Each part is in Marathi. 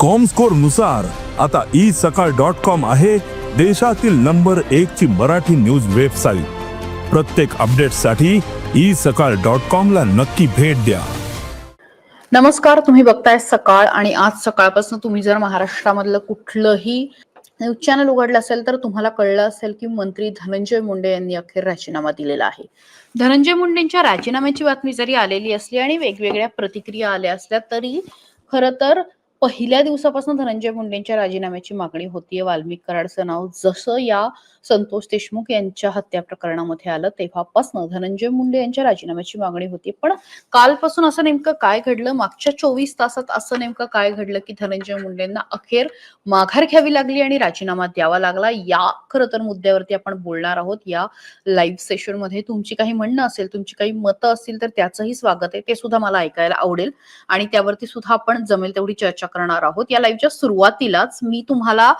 कॉमस्कोरनुसार आता ई सकाळ डॉट कॉम आहे देशातील नंबर एक ची मराठी न्यूज वेबसाईट प्रत्येक अपडेटसाठी ई सकाळ डॉट कॉम ला नक्की भेट द्या. नमस्कार तुम्ही बघताय सकाळ आणि आज सकाळपासून तुम्ही जर महाराष्ट्रामधलं कुठलंही न्यूज चॅनल उघडलं असेल तर तुम्हाला कळलं असेल की मंत्री धनंजय मुंडे यांनी अखेर राजीनामा दिलेला आहे. धनंजय मुंडेंच्या राजीनाम्याची बातमी जरी आलेली असली आणि वेगवेगळ्या प्रतिक्रिया आल्या असल्या तरी खर तर पहिल्या दिवसापासून धनंजय मुंडेंच्या राजीनाम्याची मागणी होतीये. वाल्मिक कराडचं नाव जसं या संतोष देशमुख यांच्या हत्या प्रकरणामध्ये आलं तेव्हापासून धनंजय मुंडे यांच्या राजीनाम्याची मागणी होती. पण कालपासून असं नेमकं काय घडलं? मागच्या चोवीस तासात असं नेमकं काय घडलं की धनंजय मुंडेंना अखेर माघार घ्यावी लागली आणि राजीनामा द्यावा लागला? या खरं तर मुद्द्यावरती आपण बोलणार आहोत. या लाईव्ह सेशनमध्ये तुमची काही म्हणणं असेल तुमची काही मतं असतील तर त्याचंही स्वागत आहे. ते सुद्धा मला ऐकायला आवडेल. आणि त्यावरती सुद्धा आपण जमेल तेवढी चर्चा करणार आहोत. या लाईव्हच्या सुरुवातीलाच मी तुम्हाला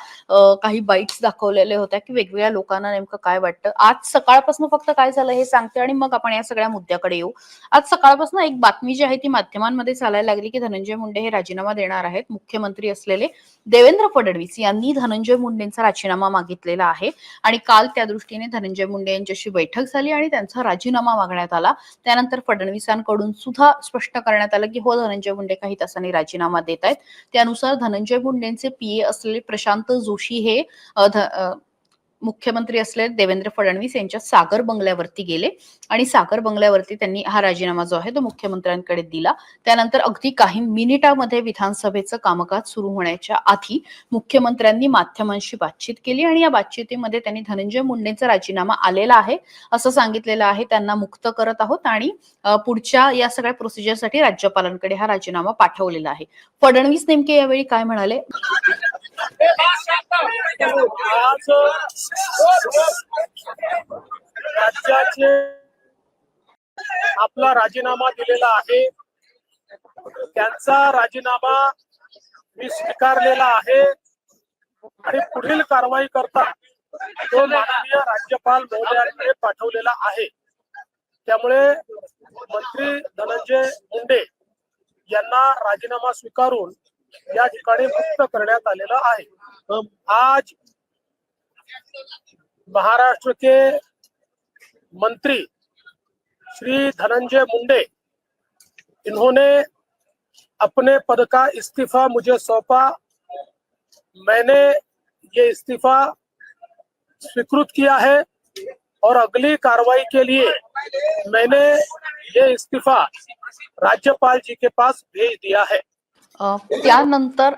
काही बाईट्स दाखवलेले होत्या की वेगवेगळ्या लोकांना नेमकं काय वाटतं. आज सकाळपासून फक्त काय झालं हे सांगते आणि मग आपण या सगळ्या मुद्द्याकडे येऊ. आज सकाळपासून एक बातमी जी आहे ती माध्यमांमध्ये चालायला लागली की धनंजय मुंडे हे राजीनामा देणार आहेत. मुख्यमंत्री असलेले देवेंद्र फडणवीस यांनी धनंजय मुंडेंचा राजीनामा मागितलेला आहे. आणि काल त्या दृष्टीने धनंजय मुंडे यांच्याशी बैठक झाली आणि त्यांचा राजीनामा मागण्यात आला. त्यानंतर फडणवीसांकडून सुद्धा स्पष्ट करण्यात आलं की हो धनंजय मुंडे काही तासांनी राजीनामा देत आहेत. त्यानुसार धनंजय मुंडेंचे पीए असलेले प्रशांत जोशी हे ध- मुख्यमंत्री असलेले देवेंद्र फडणवीस यांच्या सागर बंगल्यावरती गेले आणि सागर बंगल्यावरती त्यांनी हा राजीनामा जो आहे तो मुख्यमंत्र्यांकडे दिला. त्यानंतर अगदी काही मिनिटामध्ये विधानसभेचं कामकाज सुरू होण्याच्या आधी मुख्यमंत्र्यांनी माध्यमांशी बातचीत केली आणि या बातचीतीमध्ये त्यांनी धनंजय मुंडेंचा राजीनामा आलेला आहे असं सांगितलेलं आहे. त्यांना मुक्त करत आहोत आणि पुढच्या या सगळ्या प्रोसिजरसाठी राज्यपालांकडे हा राजीनामा पाठवलेला आहे. फडणवीस नेमके यावेळी काय म्हणाले? आज राज्याचे आपला राजीनामा दिलेला आहे. त्यांचा राजीनामा मी स्वीकारलेला आहे आणि पुढील कारवाई करता तो माननीय राज्यपाल महोदयांकडे पाठवलेला आहे. त्यामुळे मंत्री धनंजय मुंडे यांना राजीनामा स्वीकारून या मुक्त आलेलं आहे. आज महाराष्ट्र के मंत्री श्री धनंजय मुंडे इन्होंने अपने पद का इस्तीफा मुझे सौंपा. मैंने ये इस्तीफा स्वीकृत किया है और अगली कार्रवाई के लिए मैंने ये इस्तीफा राज्यपाल जी के पास भेज दिया है। अ, त्यानंतर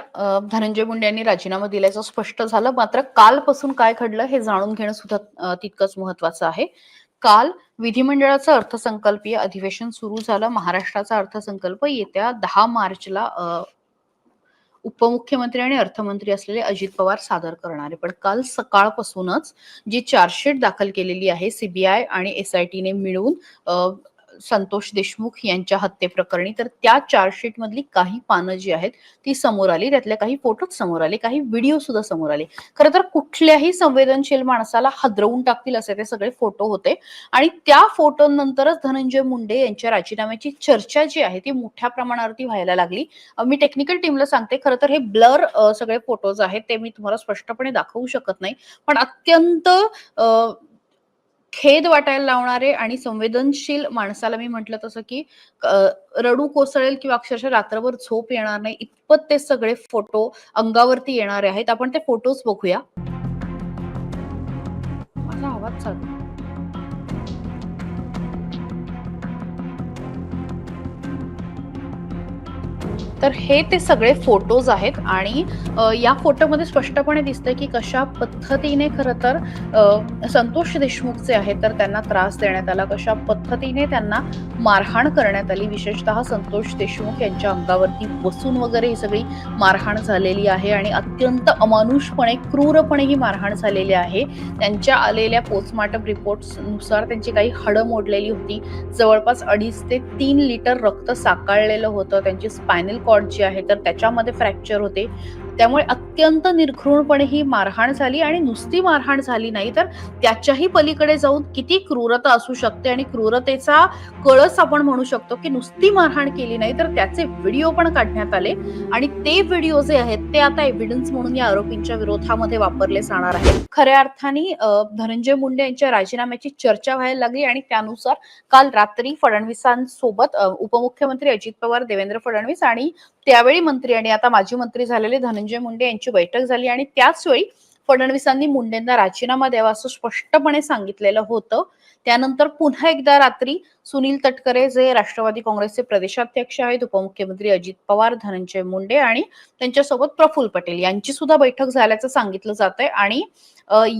धनंजय मुंडे यांनी राजीनामा दिल्याचं स्पष्ट झालं. मात्र कालपासून काय घडलं हे जाणून घेणं सुद्धा तितकंच महत्वाचं आहे. काल विधिमंडळाचं अर्थसंकल्पीय अधिवेशन सुरू झालं. महाराष्ट्राचा अर्थसंकल्प येत्या दहा मार्चला उपमुख्यमंत्री आणि अर्थमंत्री असलेले अजित पवार सादर करणारे पण काल सकाळपासूनच जी चार्जशीट दाखल केलेली आहे सीबीआय आणि एसआयटीने मिळून अ, संतोष देशमुख यांच्या हत्येप्रकरणी तर त्या चार्जशीट मधली काही पानं जी आहेत ती समोर आली. त्यातल्या काही फोटोच समोर आले काही व्हिडिओ सुद्धा समोर आले. खरं तर कुठल्याही संवेदनशील माणसाला हादरवून टाकतील असे ते सगळे फोटो होते. आणि त्या फोटोनंतरच धनंजय मुंडे यांच्या राजीनाम्याची चर्चा जी आहे ती मोठ्या प्रमाणावरती व्हायला लागली. मी टेक्निकल टीमला सांगते खरं तर हे ब्लर सगळे फोटोज आहेत ते मी तुम्हाला स्पष्टपणे दाखवू शकत नाही. पण अत्यंत खेद वाटायला लावणारे आणि संवेदनशील माणसाला मी म्हटलं तसं की रडू कोसळेल किंवा अक्षरशः रात्रभर झोप येणार नाही इतपत ते सगळे फोटो अंगावरती येणारे आहेत. आपण ते फोटोज बघूया. माझा आवाज चालू. तर हे ते सगळे फोटोज आहेत आणि या फोटोमध्ये स्पष्टपणे दिसतंय की कशा पद्धतीने खरं तर संतोष देशमुखचे आहेत तर त्यांना त्रास देण्यात आला. कशा पद्धतीने त्यांना मारहाण करण्यात आली. विशेषतः संतोष देशमुख यांच्या अंगावरती बसून वगैरे ही सगळी मारहाण झालेली आहे आणि अत्यंत अमानुषपणे क्रूरपणे ही मारहाण झालेली आहे. त्यांच्या आलेल्या पोस्टमार्टम रिपोर्ट्सनुसार त्यांची काही हडं मोडलेली होती. जवळपास अडीच ते तीन लिटर रक्त साकाळलेलं होतं. त्यांची स्पायनल कॉर्ड जी आहे तर त्याच्यामध्ये फ्रॅक्चर होते. त्यामुळे अत्यंत निर्घृणपणे ही मारहाण झाली आणि नुसती मारहाण झाली नाही तर त्याच्याही पलीकडे जाऊन किती क्रूरता असू शकते आणि क्रूरतेचा कळस आपण म्हणू शकतो की नुसती मारहाण केली नाही तर त्याचे व्हिडिओ पण काढण्यात आले. आणि ते व्हिडिओ जे आहेत ते आता एव्हिडन्स म्हणून या आरोपींच्या विरोधामध्ये वापरले जाणार आहेत. खऱ्या अर्थाने धनंजय मुंडे यांच्या राजीनाम्याची चर्चा व्हायला लागली आणि त्यानुसार काल रात्री फडणवीसांसोबत उपमुख्यमंत्री अजित पवार देवेंद्र फडणवीस आणि त्यावेळी मंत्री आणि आता माजी मंत्री झालेले धनंजय मुंडे यांची बैठक झाली आणि त्याच वेळी फडणवीसांनी मुंडेंना राजीनामा द्यावा असं स्पष्टपणे सांगितलेलं होतं. त्यानंतर पुन्हा एकदा रात्री सुनील तटकरे जे राष्ट्रवादी काँग्रेसचे प्रदेशाध्यक्ष आहेत उपमुख्यमंत्री अजित पवार धनंजय मुंडे आणि त्यांच्यासोबत प्रफुल्ल पटेल यांची सुद्धा बैठक झाल्याचं सांगितलं जात आहे आणि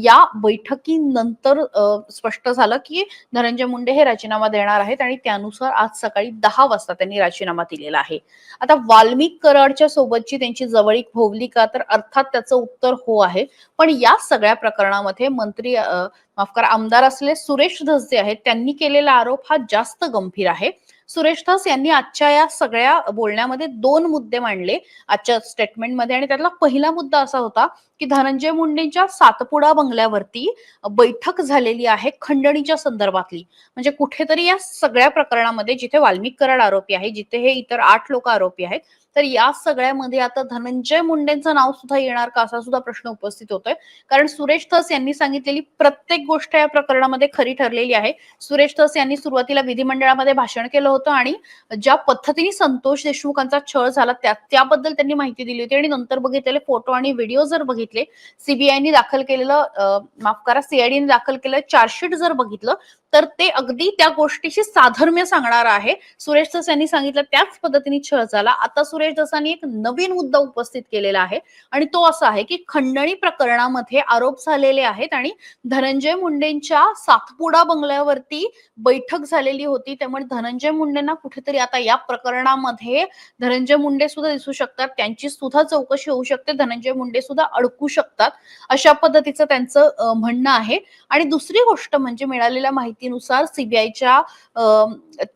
या बैठकीनंतर स्पष्ट झालं की धनंजय मुंडे हे राजीनामा देणार आहेत आणि त्यानुसार आज सकाळी दहा वाजता त्यांनी राजीनामा दिलेला आहे. आता वाल्मिक कराडच्या सोबतची त्यांची जवळीक भोवली का? तर अर्थात त्याचं उत्तर हो आहे. पण या सगळ्या प्रकरणामध्ये मंत्री माफ करा आमदार असले सुरेश धस जे आहेत त्यांनी केलेला आरोप हा जास्त गंभीर आहे. सुरेश धस यांनी आजच्या या सगळ्या बोलण्यामध्ये दोन मुद्दे मांडले. आजच्या स्टेटमेंटमध्ये आणि त्यातला पहिला मुद्दा असा होता की धनंजय मुंडेंच्या सातपुडा बंगल्यावरती बैठक झालेली आहे खंडणीच्या संदर्भातली. म्हणजे कुठेतरी या सगळ्या प्रकरणामध्ये जिथे वाल्मिक कराड आरोपी आहे जिथे हे इतर आठ लोक आरोपी आहेत तर या सगळ्यामध्ये आता धनंजय मुंडेंचं नाव सुद्धा येणार का असा सुद्धा प्रश्न उपस्थित होतोय. कारण सुरेश धस यांनी सांगितलेली प्रत्येक गोष्ट या प्रकरणामध्ये खरी ठरलेली आहे. सुरेश धस यांनी सुरुवातीला विधिमंडळामध्ये भाषण केलं होतं आणि ज्या पद्धतीने संतोष देशमुखांचा छळ झाला त्या त्याबद्दल त्यांनी माहिती दिली होती आणि नंतर बघितलेले फोटो आणि व्हिडिओ जर बघितले सीबीआयनी दाखल केलेलं माफ करा सीआयडीने दाखल केलेलं चार्जशीट जर बघितलं तर ते अगदी त्या गोष्टीशी साधर्म्य सांगणार आहे. सुरेश दस यांनी सांगितलं त्याच पद्धतीने छळ झाला. आता सुरेश जसांनी एक नवीन मुद्दा उपस्थित केलेला आहे आणि तो असा आहे की खंडणी प्रकरणामध्ये आरोप झालेले आहेत आणि धनंजय मुंडेंच्या सातपुडा बंगल्यावरती बैठक झालेली होती. त्यामुळे धनंजय मुंडेंना कुठेतरी आता या प्रकरणामध्ये धनंजय मुंडे सुद्धा दिसू शकतात. त्यांची सुद्धा चौकशी होऊ शकते. धनंजय मुंडे सुद्धा अडकू शकतात. अशा पद्धतीचं त्यांचं म्हणणं आहे. आणि दुसरी गोष्ट म्हणजे मिळालेल्या माहिती माहितीनुसार सीबीआयच्या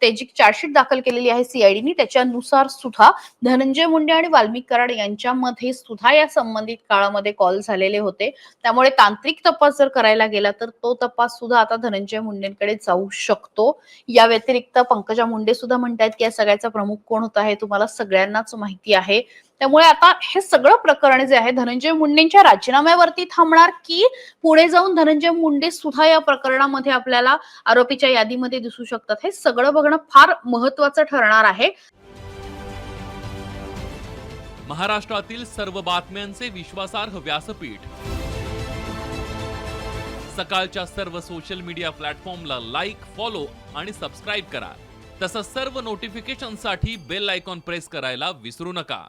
ते जी चार्जशीट दाखल केलेली आहे सीआयडीने त्याच्यानुसार सुद्धा धनंजय मुंडे आणि वाल्मिक कराड यांच्यामध्ये सुद्धा या संबंधित काळामध्ये कॉल झालेले होते. त्यामुळे तांत्रिक तपास जर करायला गेला तर तो तपास सुद्धा आता धनंजय मुंडेंकडे जाऊ शकतो. या व्यतिरिक्त पंकजा मुंडे सुद्धा म्हणतायत की या सगळ्याचा प्रमुख कोण होता हे तुम्हाला सगळ्यांनाच माहिती आहे. त्यामुळे आता हे सगळं प्रकरण जे आहे धनंजय मुंडेंच्या राजीनाम्यावरती थांबणार की पुढे जाऊन धनंजय मुंडे सुद्धा या प्रकरणामध्ये आपल्याला आरोपीच्या यादीमध्ये दिसू शकतात? हे सगळं बघणं फार महत्वाचं ठरणार आहे. महाराष्ट्रातील सर्व बातम्यांचे विश्वासार्ह व्यासपीठ. सकाळच्या सर्व सोशल मीडिया प्लॅटफॉर्मला लाईक फॉलो आणि सबस्क्राईब करा. तसंच सर्व नोटिफिकेशनसाठी बेल आयकॉन प्रेस करायला विसरू नका.